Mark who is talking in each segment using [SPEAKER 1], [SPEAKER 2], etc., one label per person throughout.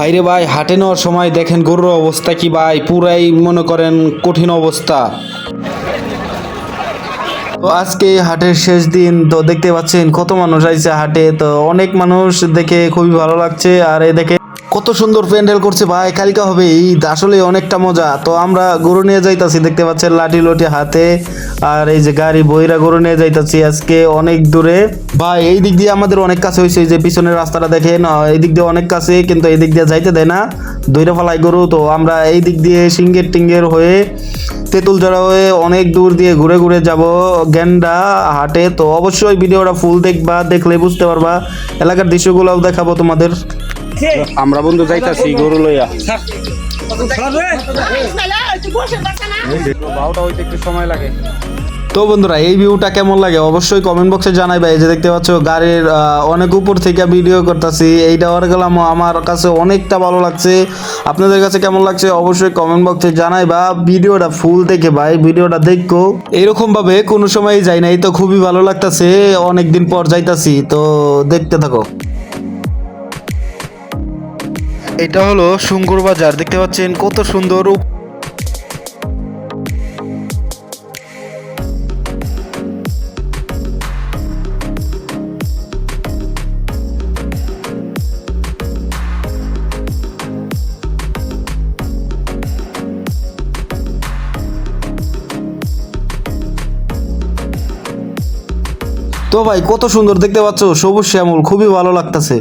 [SPEAKER 1] ভাইরে ভাই, হাটে নেওয়ার সময় দেখেন গরুর অবস্থা কি ভাই? পুরাই মনে করেন কঠিন অবস্থা। তো আজকে হাটের শেষ দিন, তো দেখতে পাচ্ছেন কত মানুষ আইছে হাটে। তো অনেক মানুষ দেখে খুবই ভালো লাগছে। আর এ দেখে কত সুন্দর প্যান্ডেল করছে ভাই, কালকা হবে ঈদ, আসলে অনেকটা মজা। তো আমরা গরু নিয়ে যাইতাছি, দেখতে পাচ্ছেন লাঠি লটি হাতে, আর এই যে গাড়ি বইরা গরু নিয়ে যাইতাছি আজকে অনেক দূরে। ভাই, এই দিক দিয়ে আমাদের অনেক কাছে হয়েছে যে পিছনের রাস্তাটা দেখেন এই দিক দিয়ে অনেক কাছে, কিন্তু এই দিক দিয়ে যাইতে দেয় না। দইরা ফালাই গরু, তো আমরা এই দিক দিয়ে সিঙ্গের টিঙ্গের হয়ে, তেঁতুল জড়া হয়ে অনেক দূর দিয়ে ঘুরে ঘুরে যাব গেন্ডা হাটে। তো অবশ্যই ভিডিওটা ফুল দেখবা, দেখলে বুঝতে পারবা। এলাকার দৃশ্যগুলোও দেখাবো তোমাদের। আমরা বন্ধু যাইতাছি গরু লইয়া। বারোটা হইতে একটু সময় লাগে। তো বন্ধুরা এই ভিউটা কেমন লাগে অবশ্যই কমেন্ট বক্সে জানাই ভাই যে দেখতে পাচ্ছ গাড়ির আহ, অনেক উপর থেকে ভিডিও করতেছি। এইটা ওর গেলাম আমার কাছে অনেকটা ভালো লাগছে। আপনাদের কাছে কেমন লাগছে অবশ্যই কমেন্ট বক্সে জানাই বা ভিডিওটা ফুল দেখে ভাই ভিডিওটা দেখো। এরকম ভাবে কোনো সময় যাই নাই তো খুবই ভালো লাগতাছে। অনেকদিন পর যাইতাছি তো দেখতে থাকো। এটা হলো সুঙ্গুর বাজার, দেখতে পাচ্ছেন কত সুন্দর তো ভাই, কত সুন্দর দেখতে পাচ্ছ? সবুজ শ্যামল, খুবই ভালো লাগতাছে।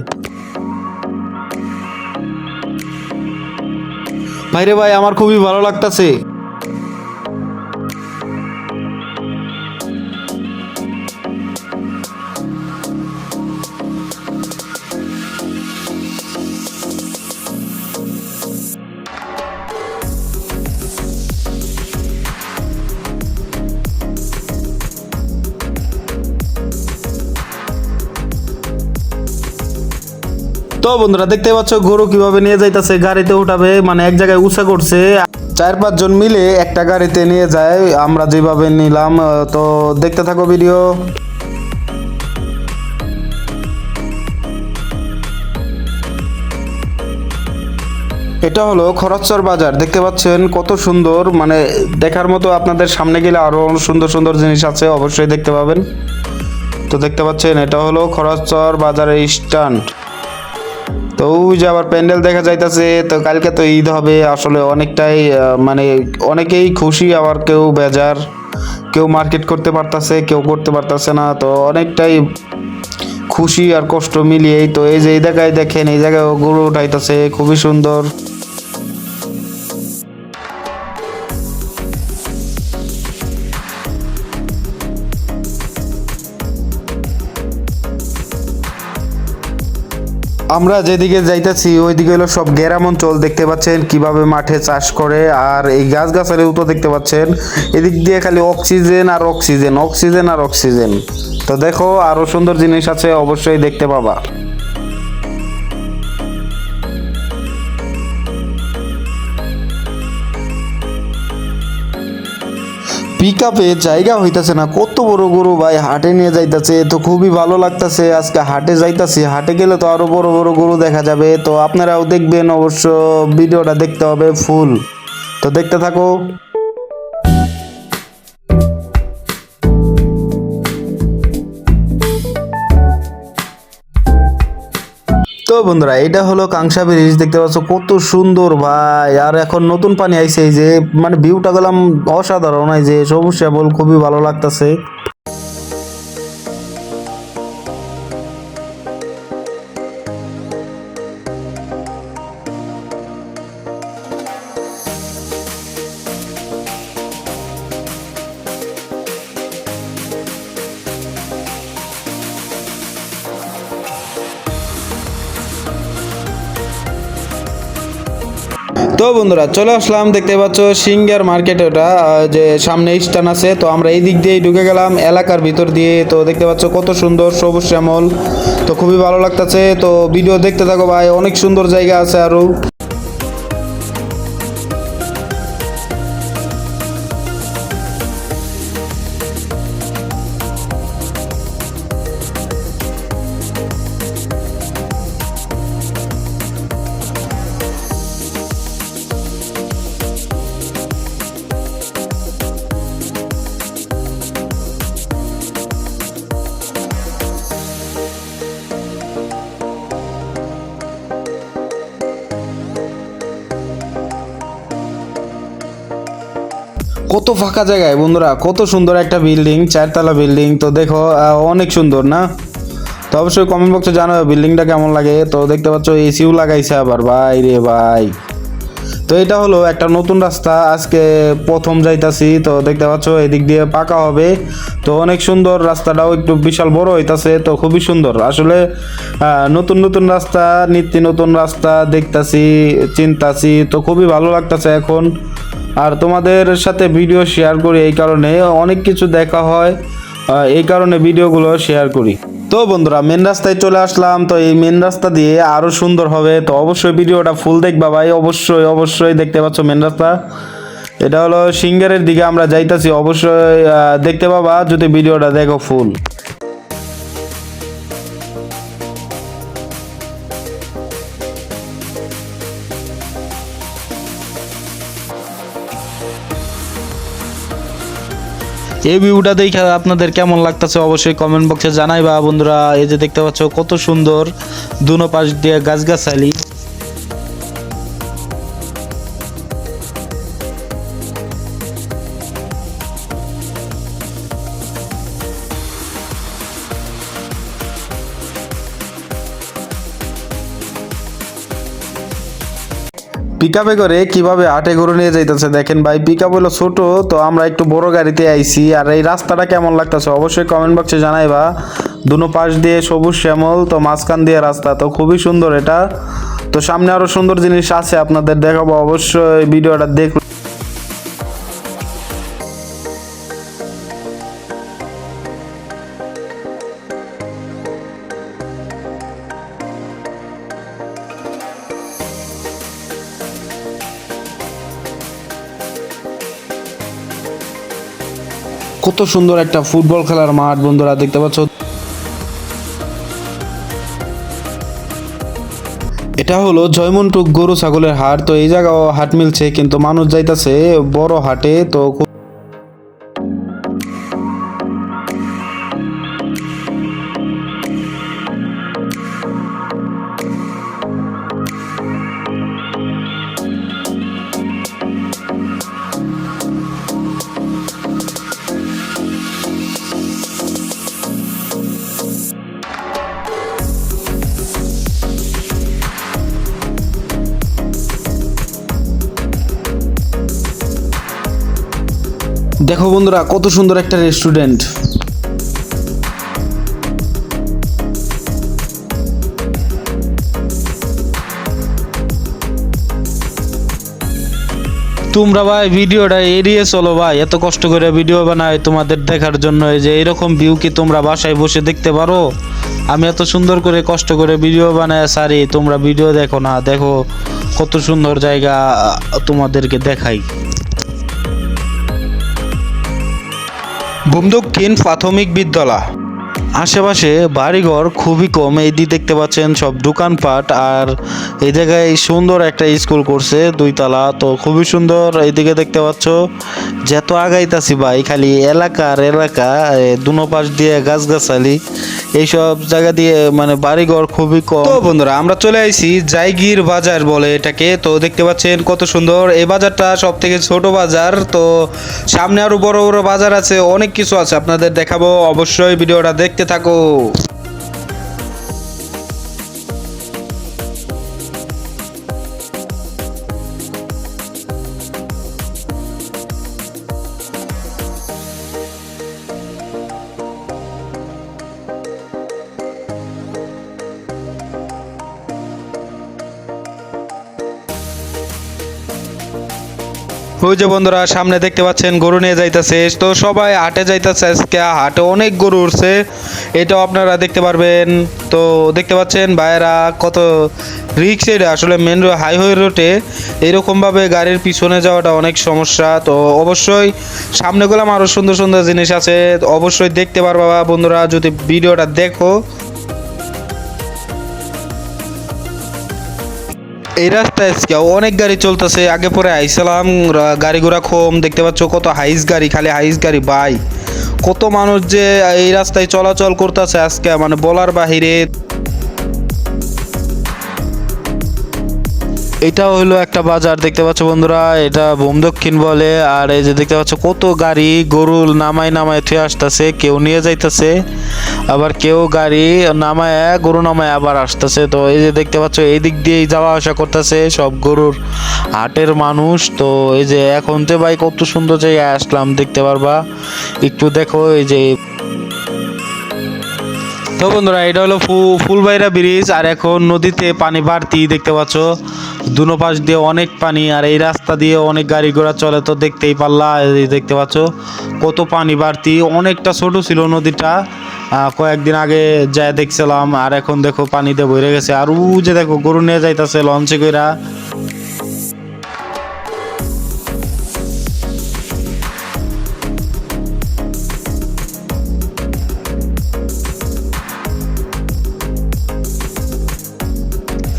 [SPEAKER 1] ভাইরে ভাই আমার খুবই ভালো লাগতাছে। তো বন্ধুরা দেখতে পাচ্ছ গরু কীভাবে নিয়ে যাইতেছে, গাড়িতে উঠাবে মানে এক জায়গায় উঁচা করছে। চার পাঁচজন মিলে একটা গাড়িতে নিয়ে যায়, আমরা যেভাবে নিলাম তো দেখতে থাকো ভিডিও। এটা হলো খরচর বাজার, দেখতে পাচ্ছেন কত সুন্দর মানে দেখার মতো আপনাদের সামনে গেলে আরও সুন্দর সুন্দর জিনিস আছে, অবশ্যই দেখতে পাবেন। তো দেখতে পাচ্ছেন, এটা হলো খরচর বাজারের স্ট্যান্ড। তো ওই যে আবার প্যান্ডেল দেখা যাইতেছে, তো কালকে তো ঈদ হবে, আসলে অনেকটাই মানে অনেকেই খুশি আবার কেউ বেজার, কেউ মার্কেট করতে পারতাছে, কেউ করতে পারতাছে না, তো অনেকটাই খুশি আর কষ্ট মিলিয়েই, তো এই যে এই জায়গায় দেখেন, এই জায়গায় গরু উঠাইতেছে, খুবই সুন্দর। আমরা যেদিকে যাইতেছি, ওইদিকে হলো সব গ্রাম অঞ্চল দেখতে পাচ্ছেন, কীভাবে মাঠে চাষ করে, আর এই গাছ গাছালিও দেখতে পাচ্ছেন। এদিক দিয়ে খালি অক্সিজেন আর অক্সিজেন অক্সিজেন আর অক্সিজেন। তো দেখো, আরও সুন্দর জিনিস আছে, অবশ্যই দেখতে পাবা। পিক আপে জায়গা হইতাছে না, কত বড় গরু ভাই, হাটে নিয়ে যাইতাছে তো খুবই ভালো লাগতাছে, আজকে হাটে যাইতাছি, হাটে গেলে তো আরও বড় বড় গরু দেখা যাবে, তো আপনারাও দেখবেন অবশ্য, ভিডিওটা দেখতে হবে ফুল তো দেখতে থাকো। তো বন্ধুরা এটা হলো কাংসা ব্রিজ দেখতে পাচ্ছ কত সুন্দর ভাই। আর এখন নতুন পানি আইছে এই যে মানে ভিউটা গেলাম অসাধারণ, এই যে সবুজ শ্যাবল খুবই ভালো লাগতাছে। তো বন্ধুরা, চলে আসলাম, দেখতে পাচ্ছ সিঙ্গার মার্কেট ওটা যে সামনে স্টান আছে। তো আমরা এই দিক দিয়ে ঢুকে গেলাম, এলাকার ভিতর দিয়ে। তো দেখতে পাচ্ছ কত সুন্দর সবুজ শ্যামল। তো খুবই ভালো লাগতেছে। তো ভিডিও দেখতে থাকো ভাই, অনেক সুন্দর জায়গা আছে আরও। কত ফাঁকা জায়গায়, বন্ধুরা? কত সুন্দর একটা বিল্ডিং, চারতলা বিল্ডিং। তো দেখো অনেক সুন্দর, না? তো অবশ্যই কমেন্ট বক্সে জানাবে বিল্ডিংটা কেমন লাগে। তো দেখতে পাচ্ছ এসিও লাগাইছে আবার। ভাই রে ভাই। তো এটা হলো একটা নতুন রাস্তা। আজকে প্রথম যাইতাছি। তো দেখতে পাচ্ছ, এদিক দিয়ে পাকা হবে। তো অনেক সুন্দর রাস্তাটাও একটু বিশাল বড় হইতাছে। তো খুবই সুন্দর। আসলে নতুন নতুন রাস্তা, নিত্য নতুন রাস্তা দেখতাছি, চিনতাছি। তো খুবই ভালো লাগতাছে এখন। আর তোমাদের সাথে ভিডিও শেয়ার করি এই কারণে। অনেক কিছু দেখা হয় এই কারণে ভিডিওগুলো শেয়ার করি। তো বন্ধুরা মেন রাস্তায় চলে আসলাম। তো এই মেন রাস্তা দিয়ে আরও সুন্দর হবে। তো অবশ্যই ভিডিওটা ফুল দেখবা ভাই। অবশ্যই অবশ্যই দেখতে পাচ্ছ মেন রাস্তা। এটা হলো সিঙ্গারের দিকে আমরা যাইতাছি। অবশ্যই দেখতে পাবা যদি ভিডিওটা দেখো ফুল এই ভিউটা দেখে আপনাদের কেমন লাগতেছে অবশ্যই কমেন্ট বক্সে জানাই বা বন্ধুরা, এই যে দেখতে পাচ্ছ কত সুন্দর দুনো পাশ দিয়ে গাছগাছালি। পিকআপে করে কীভাবে হাটে গরু নিয়ে যাইতেছে? দেখেন ভাই পিক আপ হলো ছোটো, তো আমরা একটু বড় গাড়িতে আইছি। আর এই রাস্তাটা কেমন লাগতেছে? অবশ্যই কমেন্ট বক্সে জানাইবা। দুনো পাশ দিয়ে সবুজ শ্যামল, তো মাঝখান দিয়ে রাস্তা, তো খুবই সুন্দর এটা। তো সামনে আরও সুন্দর জিনিস আছে, আপনাদের দেখাবো। অবশ্যই ভিডিওটা দেখ কত সুন্দর একটা ফুটবল খেলার মাঠ বন্ধুরা, দেখতে পাচ্ছ? এটা হলো জয়মন্টুক গরু ছাগলের হাট। তো এই জায়গাও হাট মিলছে, কিন্তু মানুষ যাইতাছে বড় হাটে, তো দেখো বন্ধুরা, কত সুন্দর একটা রেস্টুরেন্ট তোমরা ভাই, ভিডিওটা এড়িয়ে চলো ভাই। এত কষ্ট করে ভিডিও বানাই তোমাদের দেখার জন্য যে এরকম ভিউ কি তোমরা বাসায় বসে দেখতে পারো? আমি এত সুন্দর করে কষ্ট করে ভিডিও বানায় সারি, তোমরা ভিডিও দেখো না, দেখো কত সুন্দর জায়গা তোমাদেরকে দেখাই। ভূমদক্ষিণ প্রাথমিক বিদ্যালয়। আশেপাশে বাড়িঘর খুবই কম। এই দেখতে পাচ্ছেন সব দোকানপাট আর এই জায়গায় সুন্দর একটা স্কুল করছে দুইতলা। তো খুবই সুন্দর এইদিকে দেখতে পাচ্ছ। যত আগাইতাছি ভাই, খালি এলাকার এলাকা দুনো পাশ দিয়ে গাছগাছালি, এইসব জায়গা দিয়ে মানে বাড়িঘর খুবই কম। তো বন্ধুরা, আমরা চলে আইছি জাইগির বাজার বলে এটাকে। তো দেখতে পাচ্ছেন কত সুন্দর। এই বাজারটা সব থেকে ছোট বাজার। তো সামনে আরও বড় বড় বাজার আছে, অনেক কিছু আছে আপনাদের দেখাবো। অবশ্যই ভিডিওটা দেখতে থাকো। ওই যে বন্ধুরা, সামনে দেখতে পাচ্ছেন, গরু নিয়ে যাইতেছে। তো সবাই হাটে যাইতেছে আজকে। হাটে অনেক গরু উঠছে এটাও আপনারা দেখতে পারবেন। তো দেখতে পাচ্ছেন ভাইয়েরা কত রিক্স আসলে মেন রোড হাইওয়ে রোডে এরকমভাবে গাড়ির পিছনে যাওয়াটা অনেক সমস্যা। তো অবশ্যই সামনে গেলাম আরও সুন্দর সুন্দর জিনিস আছে। অবশ্যই দেখতে পারবা বন্ধুরা, যদি ভিডিওটা দেখো। এই রাস্তায় আজকে অনেক গাড়ি চলতেছে। আগে পরে আইসালাম গাড়ি ঘোড়া কম। দেখতে পাচ্ছ কত হাইস গাড়ি, খালি হাইস গাড়ি, বাই। কত মানুষ যে এই রাস্তায় চলাচল করতেছে আজকে? মানে বলার বাহিরে এটা হলো একটা বাজার, দেখতে পাচ্ছ বন্ধুরা, এটা বোম দক্ষিণ বলে, আর এই যে দেখতে পাচ্ছ কত গাড়ি গরু নামায় নামায় থুয়ে আসতেছে, কেউ নিয়ে যাইতেছে, আবার কেউ গাড়ি নামায়, গরু নামায় আবার আসতেছে। তো এই যে দেখতে পাচ্ছ, এই দিক দিয়েই যাওয়া আসা করতেছে সব গরুর হাটের মানুষ। তো এই যে এখন তো ভাই কত সুন্দর জায়গায় আসলাম, দেখতে পারবা। একটু দেখো, এই যে তো বন্ধুরা, এটা হলো ফুলবাইরা ব্রিজ, আর এখন নদীতে পানি বাড়তি দেখতে পাচ্ছ। দুনো পাশ দিয়ে অনেক পানি, আর এই রাস্তা দিয়ে অনেক গাড়ি ঘোড়া চলে, তো দেখতেই পারলা দেখতে পাচ্ছ কত পানি বাড়তি। অনেকটা ছোট ছিল নদীটা কয়েকদিন আগে যায় দেখছিলাম, আর এখন দেখো পানিতে ভরে গেছে। আর উ যে দেখো, গরু নিয়ে যাইতাছে, লঞ্চে কইরা।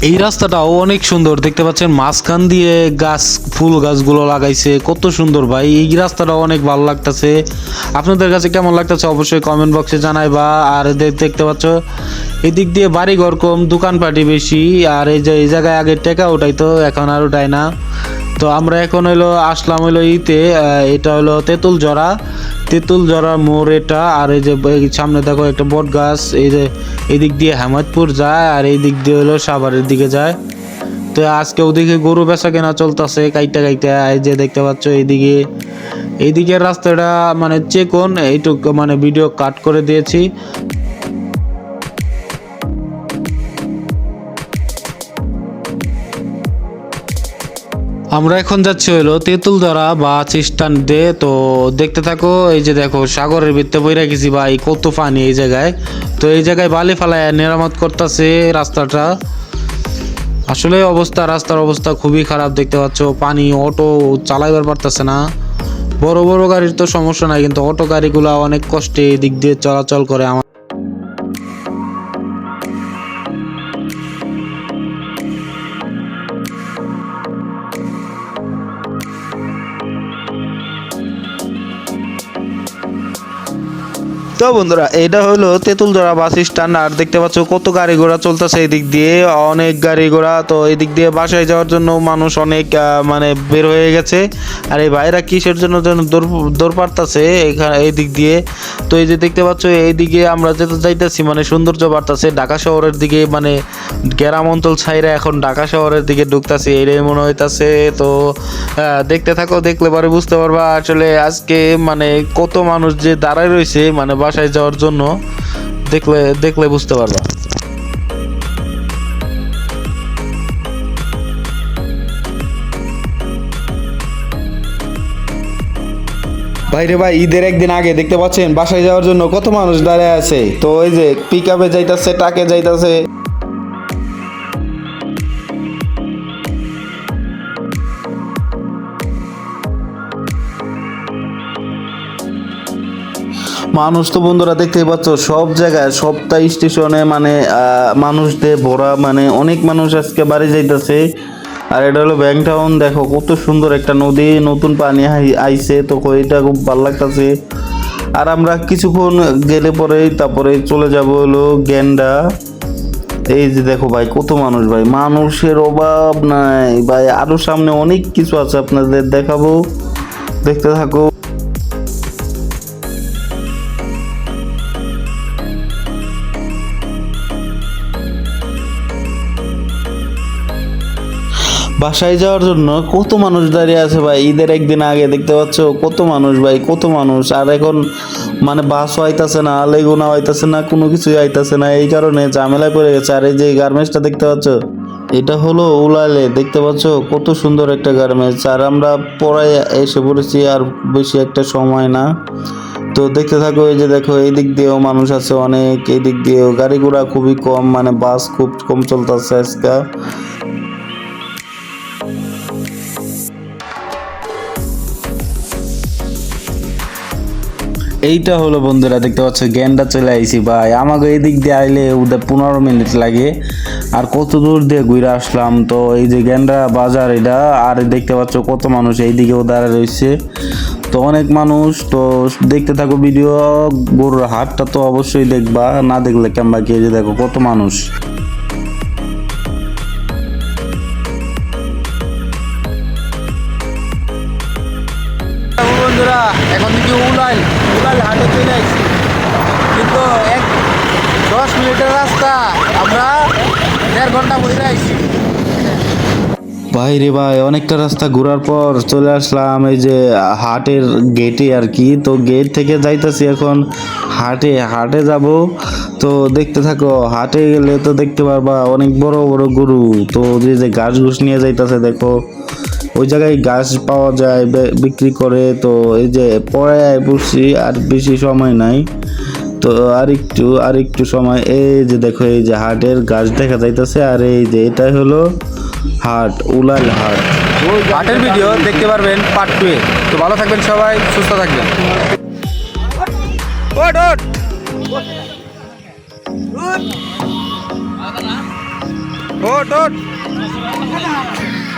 [SPEAKER 1] এই রাস্তাটাও অনেক সুন্দর। দেখতে পাচ্ছেন, মাঝখান দিয়ে গাছ, ফুল গাছগুলো লাগাইছে। কত সুন্দর ভাই, এই রাস্তাটাও অনেক ভালো লাগতেছে। আপনাদের কাছে কেমন লাগতেছে অবশ্যই কমেন্ট বক্সে জানাই বা আর দেখতে পাচ্ছ, এদিক দিয়ে বাড়ি ঘর কম দোকানপাটি বেশি। আর এই যে, এই জায়গায় আগে টেকা উঠাইতো, এখন আর উঠায় না। তো আমরা এখন হইল আসলাম হইল ইতে এটা হলো তেঁতুল জরা তেঁতুল জরা মোড় এটা, আর এই যে সামনে দেখো একটা বট গাছ এই যে এদিক দিয়ে হেমাদপুর যায়, আর এই দিক দিয়ে হলো সাভারের দিকে যায়। তো আজকে ওদিকে গরু বেচা কেনা চলতেছে কাইটা কাইটা এই যে দেখতে পাচ্ছ এইদিকে। এইদিকে রাস্তাটা মানে চেকন এইটুকু মানে ভিডিও কাট করে দিয়েছি। আমরা এখন যাচ্ছি হলো তেঁতুলধরা বা চিস্টান্ডে তো দেখতে থাকো, এই যে দেখো, সাগরের ভিতরে বইরা গেছি ভাই, কত পানি এই জায়গায়। তো এই জায়গায় বালি ফালায় মেরামত করতেছে রাস্তাটা। আসলে অবস্থা, রাস্তার অবস্থা খুবই খারাপ দেখতে পাচ্ছ। পানি, অটো চালাইবার পারতেছে না। বড় বড় গাড়ির তো সমস্যা নাই, কিন্তু অটো গাড়িগুলো অনেক কষ্টে দিক দিয়ে চলাচল করে আমার। তো বন্ধুরা, এটা হলো তেঁতুলজোড়া বাস স্ট্যান্ড, আর দেখতে পাচ্ছ কত গাড়ি ঘোড়া চলতেছে এদিক দিয়ে, অনেক গাড়ি ঘোড়া। তো এদিক দিয়ে বাসায় যাওয়ার জন্য মানুষ অনেক মানে বের হয়ে গেছে। আর এই ভাইরা কিসের জন্য যেন দৌড়- পারতাছে এখানে এই দিক দিয়ে। তো এই যে দেখতে পাচ্ছ, এইদিকে আমরা যেতে যাইতেছি মানে সৌন্দর্য বাড়তাছে। ঢাকা শহরের দিকে মানে গ্রাম অঞ্চল ছাইরা এখন ঢাকা শহরের দিকে ঢুকতাছে, এটাই মনে হইতাছে। তো দেখতে থাকো, দেখলে পরে বুঝতে পারবা, আসলে আজকে মানে কত মানুষ যে দাঁড়ায় রয়েছে মানে বাসায় যাওয়ার জন্য দেখলে দেখলে বুঝতে পারবা। ভাইরে ভাই, ঈদের একদিন আগে দেখতে পাচ্ছেন, বাসায় যাওয়ার জন্য কত মানুষ দাঁড়ায় আছে? তো ওই যে পিক আপে যাইতেছে টাকে যাইতাছে। মানুষ তো বন্ধুরা দেখতেই পাচ্ছ, সব জায়গায় সপ্তাহ স্টেশনে মানে মানুষদের ভরা মানে অনেক মানুষ আজকে বাড়ি যাইতেছে। আর এটা হলো ব্যাংক টাউন, দেখো কত সুন্দর একটা নদী, নতুন পানি আই- আইছে, তো এটা খুব ভালো লাগতেছে। আর আমরা কিছুক্ষণ গেলে পরেই তারপরে চলে যাব হলো গেন্ডা এই যে দেখো ভাই, কত মানুষ ভাই, মানুষের অভাব নাই। ভাই, আরও সামনে অনেক কিছু আছে আপনাদের দেখাবো। দেখতে থাকো। বাসায় যাওয়ার জন্য কত মানুষ দাঁড়িয়ে আছে ভাই? ঈদের একদিন আগে দেখতে পাচ্ছ, কত মানুষ ভাই, কত মানুষ। আর এখন মানে বাসও আইতাছে না লেগুনা আইতাছে না, কোনো কিছুই আইতাছে না। এই কারণে ঝামেলা পড়ে গেছে। আর এই যে গার্মেন্টসটা দেখতে পাচ্ছ, এটা হলো উলালে। দেখতে পাচ্ছ, কত সুন্দর একটা গার্মেন্টস। আর আমরা পড়ায় এসে পড়েছি, আর বেশি একটা সময় না। তো দেখতে থাকো, এই যে দেখো, এই দিক দিয়েও মানুষ আছে অনেক, এই দিক দিয়েও। গাড়ি ঘোড়া খুবই কম মানে বাস খুব কম চলতেছে আজকে। এইটা হলো বন্ধুরা, দেখতে পাচ্ছ গ্যান্ডা চলে আইসি ভাই। আমাকে এদিক দিয়ে আইলে ওদের পনেরো মিনিট লাগে। আর কত দূর দিয়ে ঘুরে আসলাম, তো এই যে গ্যান্ডা বাজার এটা, আর দেখতে পাচ্ছ কত মানুষ এইদিকেও দাঁড়ায় রয়েছে তো অনেক মানুষ, তো দেখতে থাকো ভিডিও, গরুর হাটটা তো অবশ্যই দেখবা, না দেখলে কেমবা কে যে দেখো কত মানুষ।
[SPEAKER 2] বন্ধুরা, এখন উলাইল। উলাইল হাটে চলে আসছি। কিন্তু এক দশ মিনিটের রাস্তা, আমরা দেড় ঘণ্টা বসে আইছি।
[SPEAKER 1] ভাই রে ভাই, অনেকটা রাস্তা ঘোরার পর চলে আসলাম এই যে হাটের গেটে আর কি। তো গেট থেকে যাইতাছি এখন হাটে হাটে যাব। তো দেখতে থাকো, হাটে গেলে তো দেখতে পারবা অনেক বড় বড় গরু। তো যে যে ঘাস ঘুষ নিয়ে যাইতেছে, দেখো। ওই জায়গায় গাছ পাওয়া যায় বিক্রি করে। তো এই যে পরে বসছি আর বেশি সময় নাই। তো আর একটু আর একটু সময়। এই যে দেখো, এই যে হাটের গাছ দেখা যাইতেছে, আর এই যে এটা হলো হাট, উলাল হাট।
[SPEAKER 2] হাটের ভিডিও দেখতে পারবেন পার্ট টুয়ে তো ভালো থাকবেন সবাই, সুস্থ থাকবেন। ওট ওট